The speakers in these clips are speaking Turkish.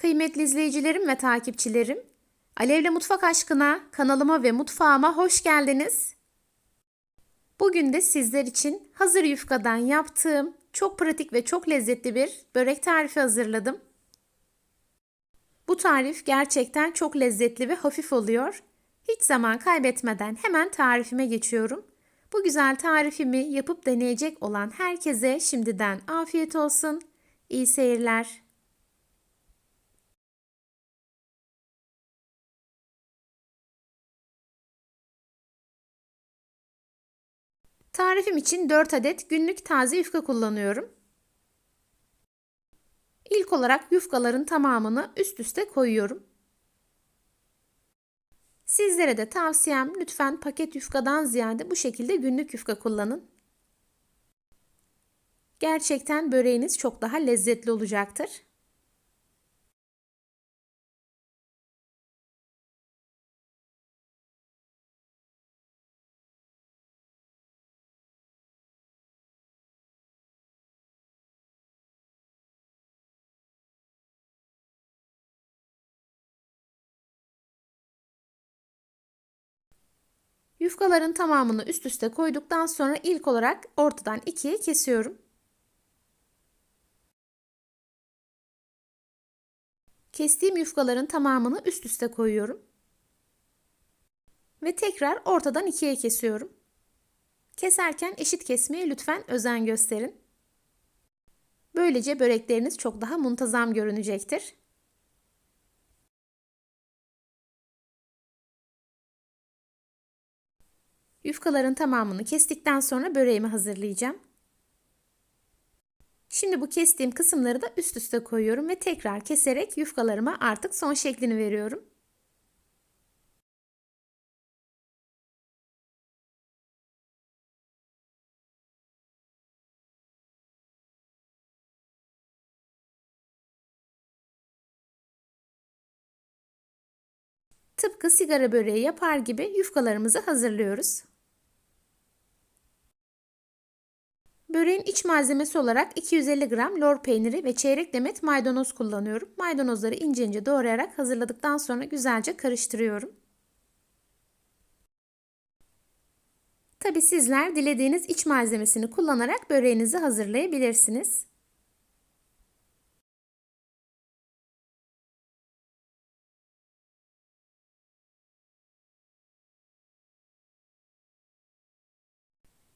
Kıymetli izleyicilerim ve takipçilerim, Alevle Mutfak Aşkına kanalıma ve mutfağıma hoş geldiniz. Bugün de sizler için hazır yufkadan yaptığım çok pratik ve çok lezzetli bir börek tarifi hazırladım. Bu tarif gerçekten çok lezzetli ve hafif oluyor. Hiç zaman kaybetmeden hemen tarifime geçiyorum. Bu güzel tarifimi yapıp deneyecek olan herkese şimdiden afiyet olsun. İyi seyirler. Tarifim için 4 adet günlük taze yufka kullanıyorum. İlk olarak yufkaların tamamını üst üste koyuyorum. Sizlere de tavsiyem lütfen paket yufkadan ziyade bu şekilde günlük yufka kullanın. Gerçekten böreğiniz çok daha lezzetli olacaktır. Yufkaların tamamını üst üste koyduktan sonra ilk olarak ortadan ikiye kesiyorum. Kestiğim yufkaların tamamını üst üste koyuyorum. Ve tekrar ortadan ikiye kesiyorum. Keserken eşit kesmeye lütfen özen gösterin. Böylece börekleriniz çok daha muntazam görünecektir. Yufkaların tamamını kestikten sonra böreğimi hazırlayacağım. Şimdi bu kestiğim kısımları da üst üste koyuyorum ve tekrar keserek yufkalarıma artık son şeklini veriyorum. Tıpkı sigara böreği yapar gibi yufkalarımızı hazırlıyoruz. Böreğin iç malzemesi olarak 250 gram lor peyniri ve çeyrek demet maydanoz kullanıyorum. Maydanozları ince ince doğrayarak hazırladıktan sonra güzelce karıştırıyorum. Tabi sizler dilediğiniz iç malzemesini kullanarak böreğinizi hazırlayabilirsiniz.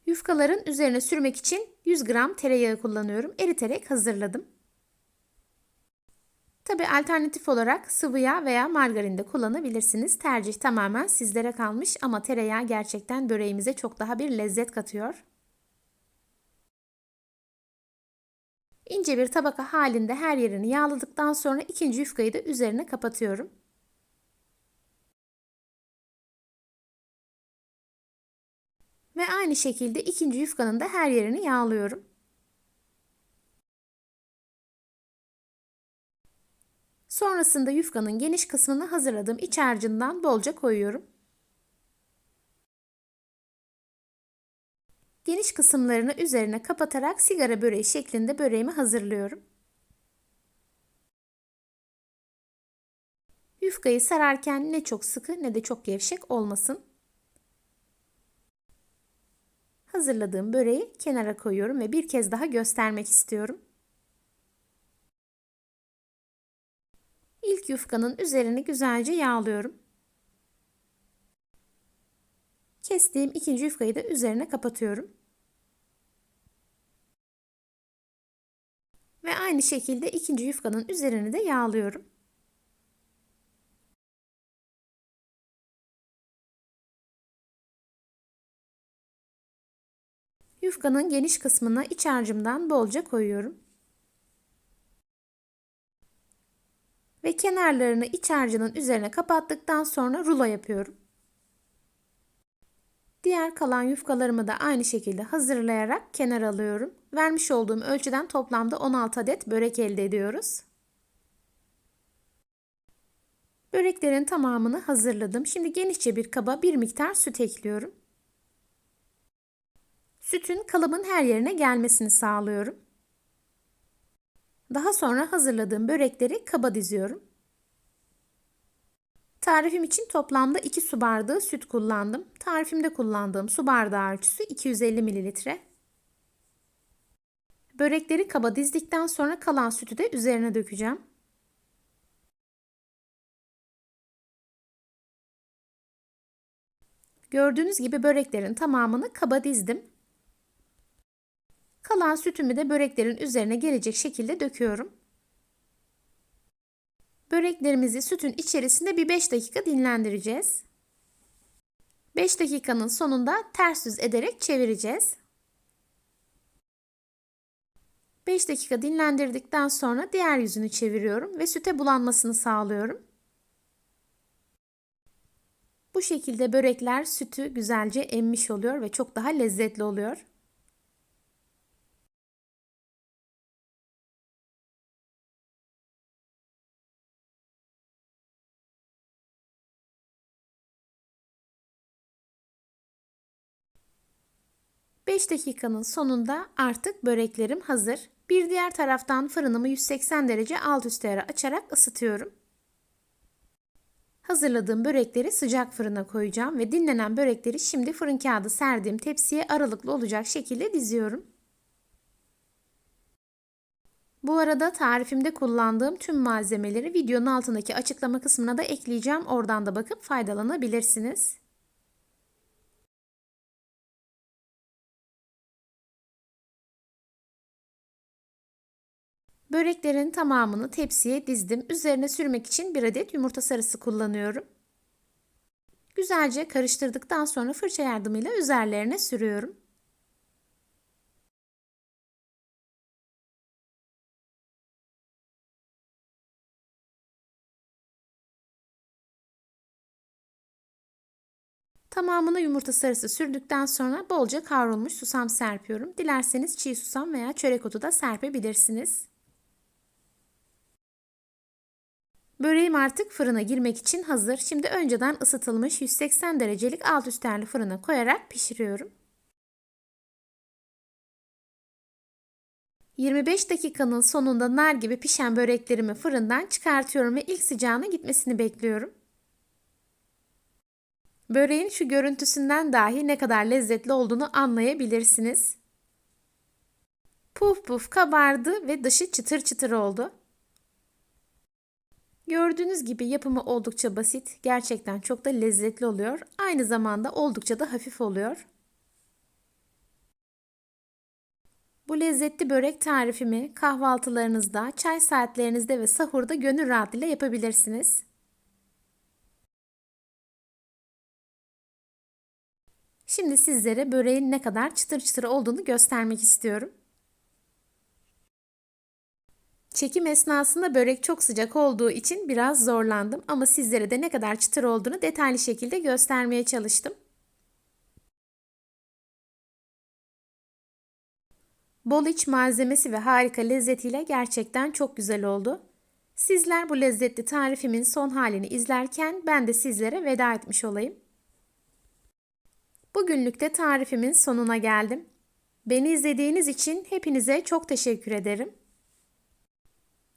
Yufkaların üzerine sürmek için 100 gram tereyağı kullanıyorum. Eriterek hazırladım. Tabi alternatif olarak sıvı yağ veya margarin de kullanabilirsiniz. Tercih tamamen sizlere kalmış ama tereyağı gerçekten böreğimize çok daha bir lezzet katıyor. İnce bir tabaka halinde her yerini yağladıktan sonra ikinci yufkayı da üzerine kapatıyorum. Ve aynı şekilde ikinci yufkanın da her yerini yağlıyorum. Sonrasında yufkanın geniş kısmını hazırladığım iç harcından bolca koyuyorum. Geniş kısımlarını üzerine kapatarak sigara böreği şeklinde böreğimi hazırlıyorum. Yufkayı sararken ne çok sıkı ne de çok gevşek olmasın. Hazırladığım böreği kenara koyuyorum ve bir kez daha göstermek istiyorum. İlk yufkanın üzerini güzelce yağlıyorum. Kestiğim ikinci yufkayı da üzerine kapatıyorum. Ve aynı şekilde ikinci yufkanın üzerini de yağlıyorum. Yufkanın geniş kısmına iç harcımdan bolca koyuyorum. Ve kenarlarını iç harcının üzerine kapattıktan sonra rulo yapıyorum. Diğer kalan yufkalarımı da aynı şekilde hazırlayarak kenara alıyorum. Vermiş olduğum ölçüden toplamda 16 adet börek elde ediyoruz. Böreklerin tamamını hazırladım. Şimdi genişçe bir kaba bir miktar süt ekliyorum. Sütün kalıbın her yerine gelmesini sağlıyorum. Daha sonra hazırladığım börekleri kaba diziyorum. Tarifim için toplamda 2 su bardağı süt kullandım. Tarifimde kullandığım su bardağı ölçüsü 250 mililitre. Börekleri kaba dizdikten sonra kalan sütü de üzerine dökeceğim. Gördüğünüz gibi böreklerin tamamını kaba dizdim. Kalan sütümü de böreklerin üzerine gelecek şekilde döküyorum. Böreklerimizi sütün içerisinde bir 5 dakika dinlendireceğiz. 5 dakikanın sonunda ters yüz ederek çevireceğiz. 5 dakika dinlendirdikten sonra diğer yüzünü çeviriyorum ve süte bulanmasını sağlıyorum. Bu şekilde börekler sütü güzelce emmiş oluyor ve çok daha lezzetli oluyor. Beş dakikanın sonunda artık böreklerim hazır. Bir diğer taraftan fırınımı 180 derece alt üst ayarı açarak ısıtıyorum. Hazırladığım börekleri sıcak fırına koyacağım ve dinlenen börekleri şimdi fırın kağıdı serdiğim tepsiye aralıklı olacak şekilde diziyorum. Bu arada tarifimde kullandığım tüm malzemeleri videonun altındaki açıklama kısmına da ekleyeceğim. Oradan da bakıp faydalanabilirsiniz. Böreklerin tamamını tepsiye dizdim. Üzerine sürmek için bir adet yumurta sarısı kullanıyorum. Güzelce karıştırdıktan sonra fırça yardımıyla üzerlerine sürüyorum. Tamamını yumurta sarısı sürdükten sonra bolca kavrulmuş susam serpiyorum. Dilerseniz çiğ susam veya çörek otu da serpebilirsiniz. Böreğim artık fırına girmek için hazır. Şimdi önceden ısıtılmış 180 derecelik alt üstlerli fırına koyarak pişiriyorum. 25 dakikanın sonunda nar gibi pişen böreklerimi fırından çıkartıyorum ve ilk sıcağına gitmesini bekliyorum. Böreğin şu görüntüsünden dahi ne kadar lezzetli olduğunu anlayabilirsiniz. Puf puf kabardı ve dışı çıtır çıtır oldu. Gördüğünüz gibi yapımı oldukça basit. Gerçekten çok da lezzetli oluyor. Aynı zamanda oldukça da hafif oluyor. Bu lezzetli börek tarifimi kahvaltılarınızda, çay saatlerinizde ve sahurda gönül rahatlığıyla yapabilirsiniz. Şimdi sizlere böreğin ne kadar çıtır çıtır olduğunu göstermek istiyorum. Çekim esnasında börek çok sıcak olduğu için biraz zorlandım ama sizlere de ne kadar çıtır olduğunu detaylı şekilde göstermeye çalıştım. Bol iç malzemesi ve harika lezzetiyle gerçekten çok güzel oldu. Sizler bu lezzetli tarifimin son halini izlerken ben de sizlere veda etmiş olayım. Bugünlük de tarifimin sonuna geldim. Beni izlediğiniz için hepinize çok teşekkür ederim.